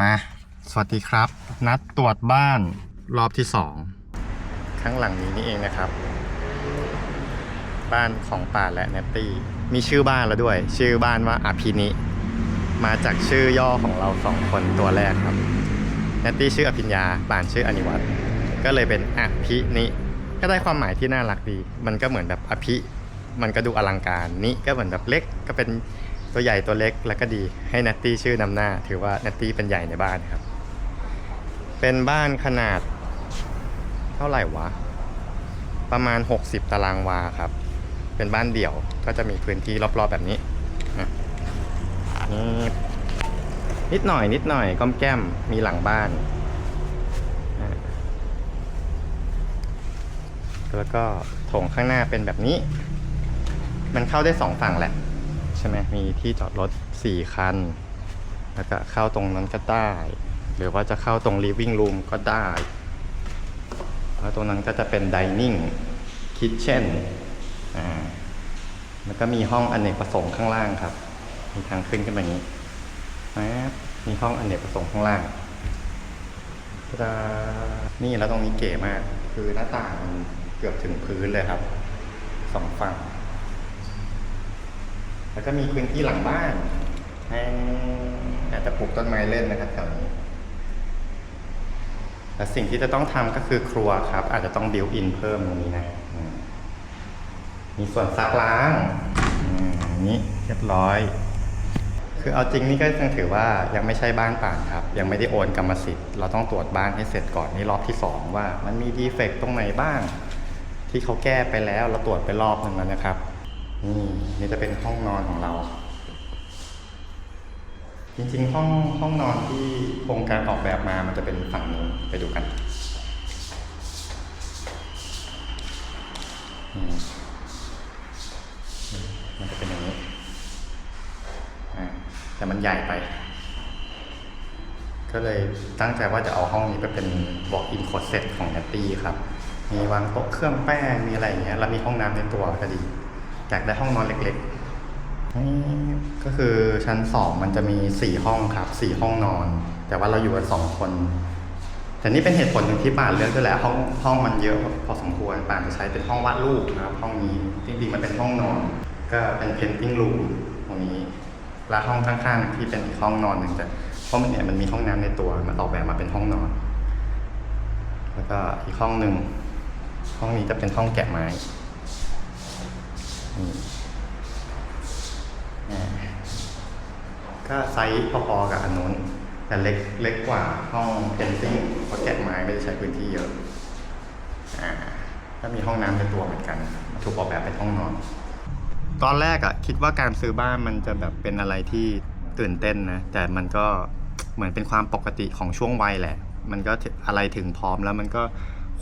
มา สวัสดีครับ นัดตรวจบ้านรอบที่สองข้างหลังนี้นี่เองนะครับ บ้านของป่าและเนตตี้ มีชื่อบ้านแล้วด้วย ชื่อบ้านว่าอภินิ มาจากชื่อย่อของเราสองคนตัวแรกครับเนตตี้ชื่ออภิญญาป่านชื่ออนิวัตรก็เลยเป็นอภินิก็ได้ความหมายที่น่ารักดี มันก็เหมือนแบบอภิ มันก็ดูอลังการ นิก็เหมือนแบบเล็ก ก็เป็น ตัวใหญ่ตัวเล็กแล้วก็ดีให้นัตตี้ชื่อนำหน้า ถือว่านัตตี้เป็นใหญ่ในบ้านครับ เป็นบ้านขนาด เท่าไหร่วะ ประมาณ 60 ตารางวาครับ เป็นบ้านเดี่ยวก็จะมีพื้นที่รอบๆแบบนี้นี่นิดหน่อยนิดหน่อยก้อมแก้มมีหลังบ้าน แล้วก็โถงข้างหน้าเป็นแบบนี้ มันเข้าได้สองฝั่งแหละ ใช่ไหมมีที่จอดรถ 4 คัน แล้วก็เข้าตรงนั้นก็ได้ หรือว่าจะเข้าตรง living room ก็ได้แล้วตรงนั้นก็จะเป็น dining kitchen อ่าแล้วก็มีห้องอเนกประสงค์ข้างล่างครับ มีทางขึ้นขึ้นแบบนี้นะมีห้องอเนกประสงค์ข้างล่างตะนี่แล้วตรงนี้เก๋มาก คือหน้าต่างมันเกือบถึงพื้นเลยครับสองฝั่ง แล้วก็มีพื้นที่หลังบ้านให้อาจจะปลูกต้นไม้เล่นนะครับแถวนี้และสิ่งที่จะต้องทำก็คือครัวครับ อาจจะต้องบิวอินเพิ่มตรงนี้นะมีส่วนซักล้างอืมอย่างนี้เรียบร้อย คือเอาจริงนี่ก็ยังถือว่ายังไม่ใช่บ้านป่านครับ ยังไม่ได้โอนกรรมสิทธิ์เราต้องตรวจบ้านให้เสร็จก่อนนี่รอบที่สองว่า มันมีดีเฟกต์ตรงไหนบ้าง ที่เขาแก้ไปแล้วเราตรวจไปรอบหนึ่งแล้วนะครับ นี่นี่จะเป็นห้องนอนของเรา จริงๆ ห้องห้องนอนที่โครงการออกแบบมามันจะเป็นฝั่งนู้นไปดูกันอืมมันจะเป็นอย่างนี้ แต่มันใหญ่ไป ก็เลยตั้งใจว่าจะเอาห้องนี้ไปเป็น walk-in closet ของ n นตตี้ครับ มีวางโต๊ะเครื่องแป้ง มีอะไรอย่างเงี้ย แล้วมีห้องน้ำในตัวก็ดี อยากได้ห้องนอนเล็กๆ ก็คือชั้นสองมันจะมีสี่ห้องครับสี่ห้องนอน แต่ว่าเราอยู่กันสองคน แต่นี่เป็นเหตุผลหนึ่งที่ป่านเลือกด้วยแหละห้องห้องมันเยอะพอสมควรป่านจะใช้เป็นห้องวาดรูปนะครับ ห้องนี้จริงๆมันเป็นห้องนอน ก็เป็น painting room ตรงนี้แล้วห้องข้างๆที่เป็นอีกห้องนอนหนึ่งจะเพราะมันเนี่ยมันมีห้องน้ำในตัวมันออกแบบมาเป็นห้องนอน แล้วก็อีกห้องหนึ่งห้องนี้จะเป็นห้องแกะไม้ ก็ไซส์พอๆกับอันนู้น แต่เล็กเล็กกว่าห้องเพนซิ่งเพราะแกะไม้ไม่ได้ใช้พื้นที่เยอะอ่าก็มีห้องน้ำในตัวเหมือนกัน ถูกออกแบบเป็นห้องนอน ตอนแรกอะคิดว่าการซื้อบ้านมันจะแบบเป็นอะไรที่ตื่นเต้นนะ แต่มันก็เหมือนเป็นความปกติของช่วงวัยแหละ มันก็อะไรถึงพร้อมแล้วมันก็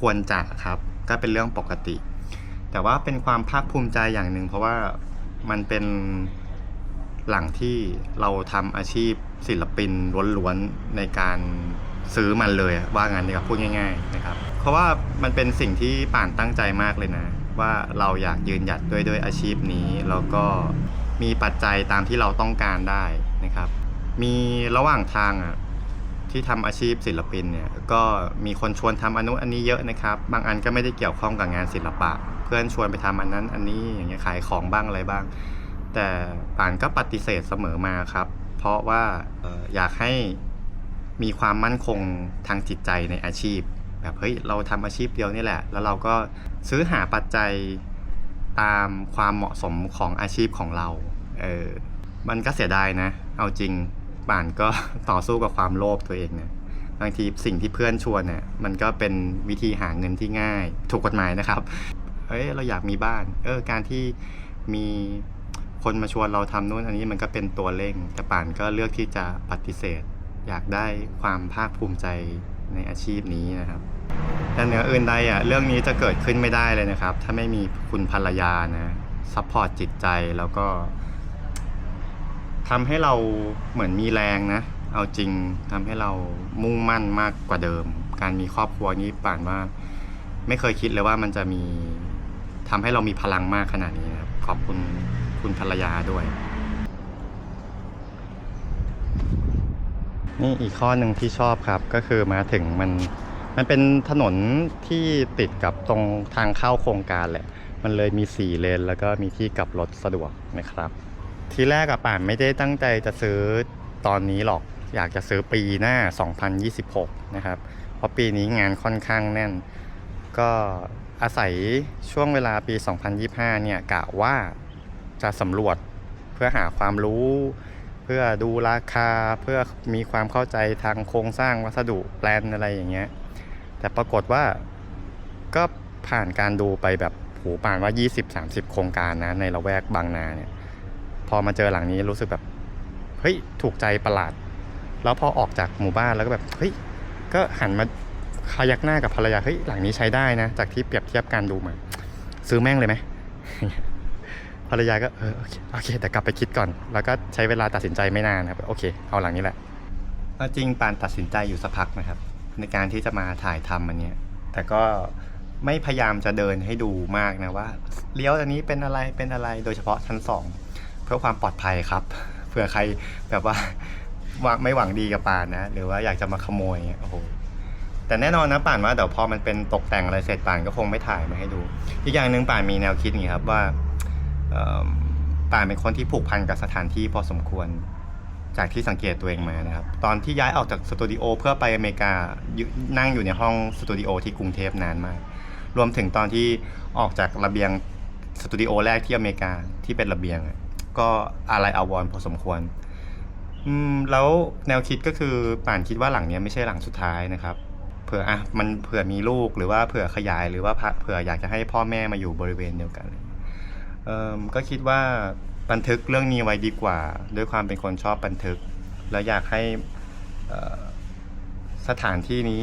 ควรจะครับ ก็เป็นเรื่องปกติ แต่ว่าเป็นความภาคภูมิใจอย่างหนึ่งเพราะว่ามันเป็นหลังที่เราทำอาชีพศิลปินล้วนๆในการซื้อมันเลยว่างั้นดีกว่าพูดง่าย ๆ นะครับ เพราะว่ามันเป็นสิ่งที่ป่านตั้งใจมากเลยนะ ว่าเราอยากยืนหยัดด้วยด้วยอาชีพนี้ แล้วก็มีปัจจัยตามที่เราต้องการได้นะครับ มีระหว่างทางอะที่ทำอาชีพศิลปินเนี่ยก็มีคนชวนทำอนุอันนี้เยอะนะครับ บางอันก็ไม่ได้เกี่ยวข้องกับงานศิลปะ เพื่อนชวนไปทำอันนั้น อันนี้อย่างเงี้ยขายของบ้างอะไรบ้าง แต่ป่านก็ปฏิเสธเสมอมาครับ เพราะว่าอออยากให้มีความมั่นคงทางจิตใจในอาชีพ แบบเฮ้ยเราทำอาชีพเดียวนี่แหละ แล้วเราก็ซื้อหาปัจจัยตามความเหมาะสมของอาชีพของเราเออมันก็เสียดายนะ เอาจริงป่านก็ต่อสู้กับความโลภตัวเองนะบางทีสิ่งที่เพื่อนชวนเนี่ยมันก็เป็นวิธีหาเงินที่ง่าย ถูกกฎหมายนะครับ เอ้ยเราอยากมีบ้าน เออการที่มีคนมาชวนเราทำนู่นอันนี้มันก็เป็นตัวเร่ง แต่ป่านก็เลือกที่จะปฏิเสธ อยากได้ความภาคภูมิใจในอาชีพนี้นะครับแต่เหนืออื่นใดอะเรื่องนี้จะเกิดขึ้นไม่ได้เลยนะครับ ถ้าไม่มีคุณภรรยานะซัพพอร์ตจิตใจแล้วก็ทำให้เราเหมือนมีแรงนะ เอาจริงทำให้เรามุ่งมั่นมากกว่าเดิม การมีครอบครัวนี้ป่านว่า ไม่เคยคิดเลยว่ามันจะมี ทำให้เรามีพลังมากขนาดนี้นะครับ ขอบคุณคุณภรรยาด้วย นี่อีกข้อหนึ่งที่ชอบครับก็คือมาถึงมันมันเป็นถนนที่ติดกับตรงทางเข้าโครงการแหละ มันเลยมี 4 เลน แล้วก็มีที่กลับรถสะดวกนะครับ ทีแรกอะป่านไม่ได้ตั้งใจจะซื้อตอนนี้หรอก อยากจะซื้อปีหน้า 2026 นะครับ เพราะปีนี้งานค่อนข้างแน่น ก็ อาศัยช่วงเวลาปี 2025 เนี่ยกะว่าจะสำรวจเพื่อหาความรู้ เพื่อดูราคาเพื่อมีความเข้าใจทางโครงสร้างวัสดุแปลนอะไรอย่างเงี้ยแต่ปรากฏว่าก็ผ่านการดูไปแบบโหูป่านว่า 20-30 โครงการนะในละแวกบางนาเนี่ยพอมาเจอหลังนี้รู้สึกแบบเฮ้ยถูกใจประหลาด แล้วพอออกจากหมู่บ้านแล้วก็แบบเฮ้ยก็หันมา คายักหน้ากับภรรยาเฮ้ยหลังนี้ใช้ได้นะ จากที่เปรียบเทียบการดูมา ซื้อแม่งเลยไหมภรรยาก็เออโอเคโอเคแต่กลับไปคิดก่อน แล้วก็ใช้เวลาตัดสินใจไม่นานครับโอเค เอาหลังนี้แหละจริงปานตัดสินใจอยู่สักพักนะครับ ในการที่จะมาถ่ายทำอันเนี้ยแต่ก็ไม่พยายามจะเดินให้ดูมากนะว่าเลี้ยวอันนี้เป็นอะไรเป็นอะไรโดยเฉพาะชั้นสองเพื่อความปลอดภัยครับเผื่อใครแบบว่าไม่หวังดีกับปานนะ หรือว่าอยากจะมาขโมยโอ้โห แต่แน่นอนนะป่านว่าเดี๋ยวพอมันเป็นตกแต่งอะไรเสร็จป่านก็คงไม่ถ่ายมาให้ดู อีกอย่างหนึ่งป่านมีแนวคิดอย่างนี้ครับว่าป่านเป็นคนที่ผูกพันกับสถานที่พอสมควรจากที่สังเกตตัวเองมานะครับ ตอนที่ย้ายออกจากสตูดิโอเพื่อไปอเมริกานั่งอยู่ในห้องสตูดิโอที่กรุงเทพนานมาก รวมถึงตอนที่ออกจากระเบียงสตูดิโอแรกที่อเมริกาที่เป็นระเบียง ก็อะไรอาวรพอสมควรอืมแล้วแนวคิดก็คือป่านคิดว่าหลังนี้ไม่ใช่หลังสุดท้ายนะครับ เผื่ออะมันเผื่อมีลูกหรือว่าเผื่อขยายหรือว่าเผื่ออยากจะให้พ่อแม่มาอยู่บริเวณเดียวกันเอ่อก็คิดว่าบันทึกเรื่องนี้ไว้ดีกว่า ด้วยความเป็นคนชอบบันทึก แล้วอยากให้อ่อสถานที่นี้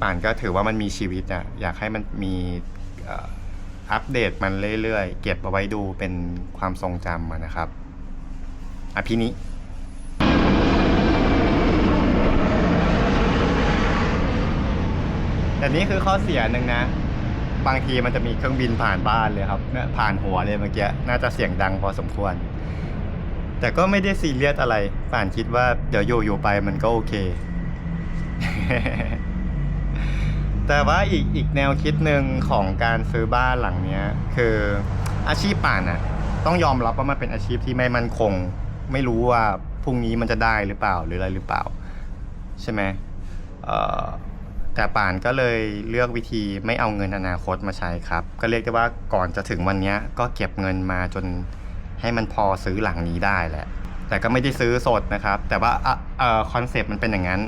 ป่านก็ถือว่ามันมีชีวิตอะอยากให้มันมีอัปเดตมันเรื่อยๆ เก็บเอาไว้ดูเป็นความทรงจำนะครับอภินิ แต่นี่คือข้อเสียหนึ่งนะ บางทีมันจะมีเครื่องบินผ่านบ้านเลยครับเนี่ยผ่านหัวเลยเมื่อกี้น่าจะเสียงดังพอสมควร แต่ก็ไม่ได้ซีเรียสอะไรป่านคิดว่าเดี๋ยวอยู่อยู่ไปมันก็โอเค แต่ว่าอีกอีกแนวคิดหนึ่งของการซื้อบ้านหลังเนี้ย คืออาชีพป่านอะต้องยอมรับว่ามันเป็นอาชีพที่ไม่มั่นคง ไม่รู้ว่าพรุ่งนี้มันจะได้หรือเปล่าหรืออะไรหรือเปล่า ใช่ไหมเอ่อ แต่ป่านก็เลยเลือกวิธีไม่เอาเงินอนาคตมาใช้ครับ ก็เรียกได้ว่าก่อนจะถึงวันนี้ก็เก็บเงินมาจนให้มันพอซื้อหลังนี้ได้แหละ แต่ก็ไม่ได้ซื้อสดนะครับ แต่ว่าเอ่อคอนเซปต์มันเป็นอย่างนั้น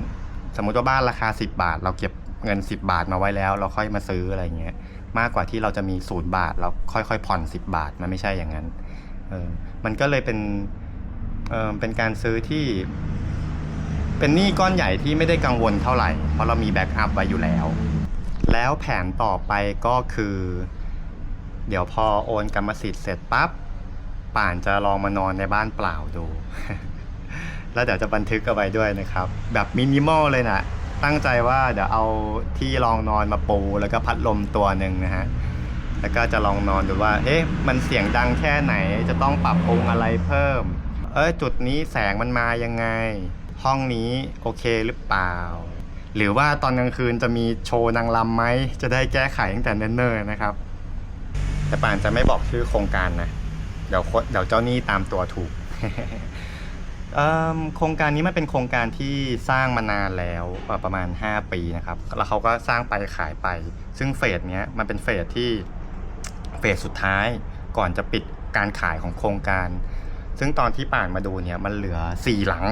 สมมุติว่าบ้านราคา 10 บาท เราเก็บเงิน 10 บาทมาไว้แล้ว เราค่อยมาซื้ออะไรเงี้ย มากกว่าที่เราจะมีศูนย์บาท เราค่อยๆ ผ่อน 10 บาท มันไม่ใช่อย่างนั้น เออ มันก็เลยเป็น เออเป็นการซื้อที่ เป็นหนี้ก้อนใหญ่ที่ไม่ได้กังวลเท่าไหร่ เพราะเรามีแบ็กอัพไว้อยู่แล้ว แล้วแผนต่อไปก็คือ เดี๋ยวพอโอนกรรมสิทธิ์เสร็จปั๊บป่านจะลองมานอนในบ้านเปล่าดู แล้วเดี๋ยวจะบันทึกเอาไว้ด้วยนะครับ แบบมินิมอลเลยนะตั้งใจว่าเดี๋ยวเอาที่รองนอนมาปูแล้วก็พัดลมตัวหนึ่งนะฮะ แล้วก็จะลองนอนดูว่า เอ๊ะ มันเสียงดังแค่ไหน จะต้องปรับปรุงอะไรเพิ่ม เอ้ยจุดนี้แสงมันมายังไง ห้องนี้โอเคหรือเปล่า หรือว่าตอนกลางคืนจะมีโชว์นางรำไหม จะได้แก้ไขตั้งแต่เนิ่นๆนะครับ แต่ป่านจะไม่บอกชื่อโครงการนะ เดี๋ยวเดี๋ยวเจ้านี้ตามตัวถูกโครงการนี้มันเป็นโครงการที่สร้างมานานแล้วประมาณ 5 ปีนะครับ แล้วเขาก็สร้างไปขายไป ซึ่งเฟสเนี้ยมันเป็นเฟสที่เฟสสุดท้ายก่อนจะปิดการขายของโครงการ ซึ่งตอนที่ป่านมาดูเนี่ยมันเหลือ 4 หลัง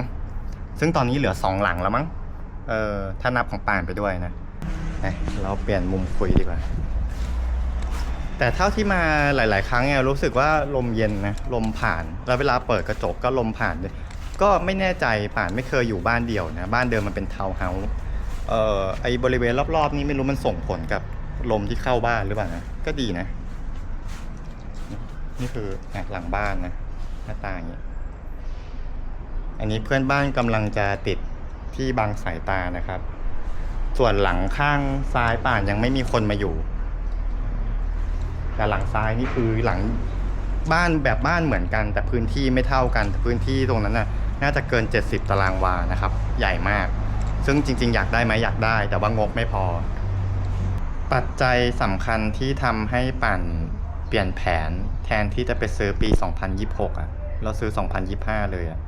ซึ่งตอนนี้เหลือ2หลังแล้วมั้ง เออถ้านับของป่านไปด้วยนะเราเปลี่ยนมุมคุยดีกว่า แต่เท่าที่มาหลาย ๆ ครั้งเนี่ยรู้สึกว่าลมเย็นนะ ลมผ่าน แล้วเวลาเปิดกระจกก็ลมผ่านด้วยก็ไม่แน่ใจป่านไม่เคยอยู่บ้านเดี่ยวนะ บ้านเดิมมันเป็นทาวน์เฮาส์เอ่อไอบริเวณรอบ ๆ นี้ไม่รู้มันส่งผลกับลมที่เข้าบ้านหรือเปล่านะ ก็ดีนะ นี่คือหลังบ้านนะ หน้าต่างอย่างนี้ อันนี้เพื่อนบ้านกำลังจะติดที่บังสายตานะครับ ส่วนหลังข้างซ้ายป่านยังไม่มีคนมาอยู่ แต่หลังซ้ายนี่คือหลังบ้านแบบบ้านเหมือนกัน แต่พื้นที่ไม่เท่ากันพื้นที่ตรงนั้นน่ะน่าจะเกิน 70 ตารางวานะครับ ใหญ่มาก ซึ่งจริง ๆ อยากได้ไหมอยากได้ แต่ว่างบไม่พอ ปัจจัยสำคัญที่ทำให้ปั่นเปลี่ยนแผนแทนที่จะไปซื้อปี 2026อะ เราซื้อ 2025 เลยอะเพ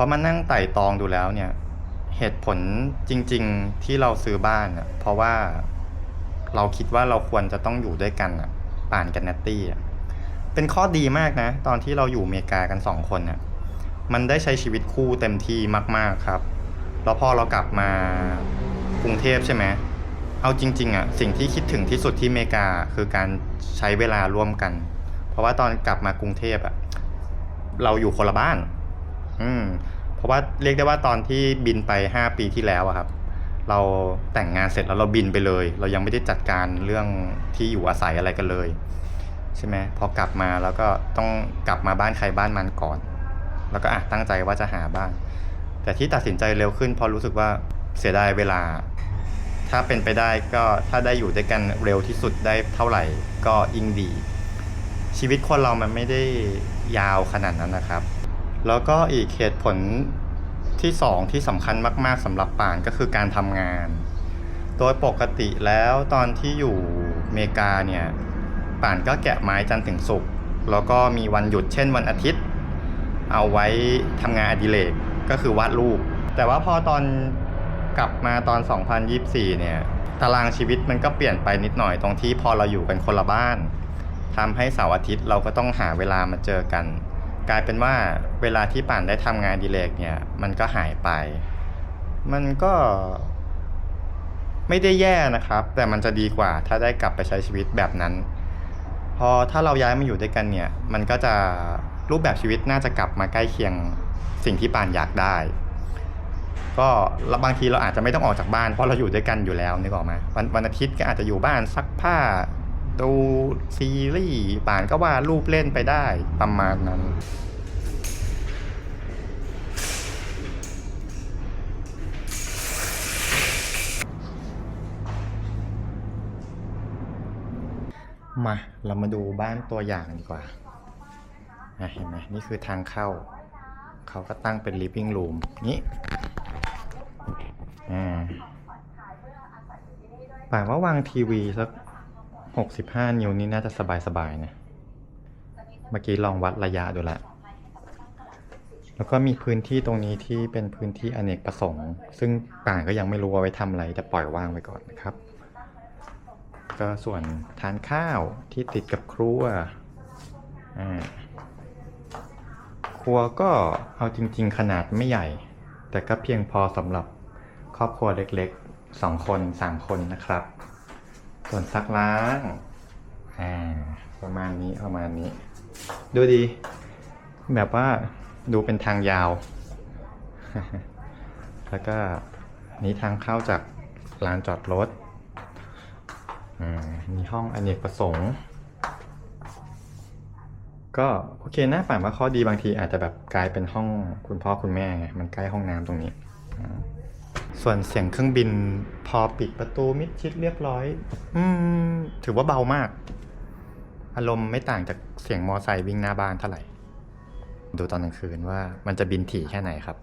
ราะมานั่งไต่ตองดูแล้วเนี่ย เหตุผลจริง ๆที่เราซื้อบ้านอะ เพราะว่าเราคิดว่าเราควรจะต้องอยู่ด้วยกันอะ ป่านกับนัตตี้อะเป็นข้อดีมากนะ ตอนที่เราอยู่อเมริกากันสองคนอะมันได้ใช้ชีวิตคู่เต็มที่มาก ๆครับแล้วพอเรากลับมากรุงเทพใช่ไหมเอาจริง ๆอะสิ่งที่คิดถึงที่สุดที่อเมริกาคือการใช้เวลาร่วมกัน เพราะว่าตอนกลับมากรุงเทพอะเราอยู่คนละบ้าน อืมเพราะว่าเรียกได้ว่าตอนที่บินไปห้าปีที่แล้วอะครับ เราแต่งงานเสร็จแล้วเราบินไปเลย เรายังไม่ได้จัดการเรื่องที่อยู่อาศัยอะไรกันเลย ใช่ไหมพอกลับมาแล้วก็ต้องกลับมาบ้านใครบ้านมันก่อน แล้วก็อะตั้งใจว่าจะหาบ้าน แต่ที่ตัดสินใจเร็วขึ้นเพราะรู้สึกว่าเสียดายเวลา ถ้าเป็นไปได้ก็ถ้าได้อยู่ด้วยกันเร็วที่สุดได้เท่าไหร่ก็ยิ่งดี ชีวิตคนเรามันไม่ได้ยาวขนาดนั้นนะครับ แล้วก็อีกเหตุผลที่สองที่สำคัญมาก ๆสำหรับป่านก็คือการทำงาน โดยปกติแล้วตอนที่อยู่อเมริกาเนี่ยป่านก็แกะไม้จันถึงศุกแล้วก็มีวันหยุดเช่นวันอาทิตย์ เอาไว้ทำงานอดิเรกก็คือวาดรูป แต่ว่าพอตอนกลับมาตอน 2024 เนี่ยตารางชีวิตมันก็เปลี่ยนไปนิดหน่อยตรงที่พอเราอยู่กันคนละบ้านทำให้เสาร์อาทิตย์เราก็ต้องหาเวลามาเจอกัน กลายเป็นว่าเวลาที่ป่านได้ทำงานดิเรกเนี่ย มันก็หายไป มันก็ไม่ได้แย่นะครับ แต่มันจะดีกว่าถ้าได้กลับไปใช้ชีวิตแบบนั้น พอถ้าเราย้ายมาอยู่ด้วยกันเนี่ย มันก็จะรูปแบบชีวิตน่าจะกลับมาใกล้เคียงสิ่งที่ปานอยากได้ ก็บางทีเราอาจจะไม่ต้องออกจากบ้านเพราะเราอยู่ด้วยกันอยู่แล้วนึกออกไหมวันวันอาทิตย์ก็อาจจะอยู่บ้านซักผ้า ดูซีรีส์ป่านก็วาดรูปเล่นไปได้ประมาณนั้นมาเรามาดูบ้านตัวอย่างดีกว่าเห็นไหมนี่คือทางเข้า เขาก็ตั้งเป็น living room นี้อ่าป่านว่าวางทีวีสัก หกสิบห้านิ้วนี่น่าจะสบายๆนะ เมื่อกี้ลองวัดระยะดูละ แล้วก็มีพื้นที่ตรงนี้ที่เป็นพื้นที่อเนกประสงค์ ซึ่งป่าก็ยังไม่รู้ว่าไว้ทำอะไรแต่ปล่อยว่างไว้ก่อนนะครับ ก็ส่วนทานข้าวที่ติดกับครัวครัวก็เอาจริง ๆ ขนาดไม่ใหญ่ แต่ก็เพียงพอสำหรับครอบครัวเล็กๆสองคนสามคนนะครับ ส่วนซักล้างอ่าประมาณนี้ประมาณนี้ ดูดี แบบว่าดูเป็นทางยาว แล้วก็นี้ทางเข้าจากลานจอดรถมีห้องอเนกประสงค์ ก็โอเคนะป่านว่าข้อดีบางทีอาจจะแบบกลายเป็นห้องคุณพ่อคุณแม่ไงมันใกล้ห้องน้ำตรงนี้ ส่วนเสียงเครื่องบินพอปิดประตูมิดชิดเรียบร้อย อืม ถือว่าเบามาก อารมณ์ไม่ต่างจากเสียงมอไซค์วิ่งหน้าบ้านเท่าไหร่ ดูตอนกลางคืนว่ามันจะบินถี่แค่ไหนครับ